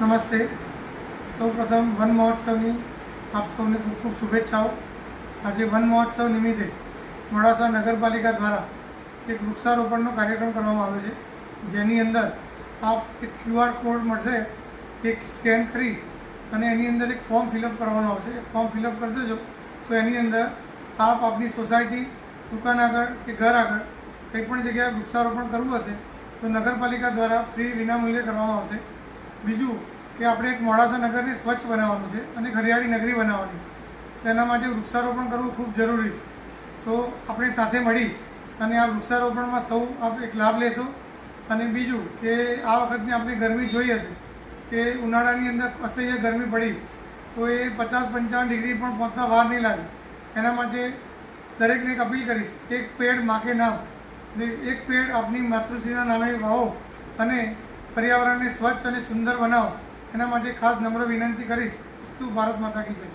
નમસ્તે. સૌપ્રથમ વન મહોત્સવની આપ સૌને ખૂબ ખૂબ શુભેચ્છાઓ. આજે વન મહોત્સવ નિમિત્તે મોડાસા નગરપાલિકા દ્વારા એક વૃક્ષારોપણનો કાર્યક્રમ કરવામાં આવ્યો છે. જેની અંદર આપ એક ક્યુઆર કોડ મળશે, એક સ્કેન કરી અને એની અંદર એક ફોર્મ ફિલઅપ કરવાનું આવશે. ફોર્મ ફિલઅપ કરી દેજો તો એની અંદર આપ આપની સોસાયટી, દુકાન આગળ કે ઘર આગળ કંઈ પણ જગ્યાએ વૃક્ષારોપણ કરવું હશે તો નગરપાલિકા દ્વારા ફ્રી વિનામૂલ્યે કરવામાં આવશે. બીજું કે આપણે એક મોડાસા નગરને સ્વચ્છ બનાવવાનું છે અને હરિયાળી નગરી બનાવવાની છે. તેના માટે વૃક્ષારોપણ કરવું ખૂબ જરૂરી છે. તો આપણે સાથે મળી અને આ વૃક્ષારોપણમાં સૌ આપ એક લાભ લેશો. અને બીજું કે આ વખતની આપણે ગરમી જોઈ હશે કે ઉનાળાની અંદર અસહ્ય ગરમી પડી. તો એ પચાસ પંચાવન ડિગ્રી પણ પહોંચતા વાર નહીં લાગે. એના માટે દરેકને એક અપીલ કરીશ, એક પેડ માકે નામ. એક પેડ આપની માતૃશ્રીના નામે વાવો અને પર્યાવરણને સ્વચ્છ અને સુંદર બનાવો. એના માટે ખાસ નમ્ર વિનંતી કરીશ, વસ્તુ ભારત માતા કી જય.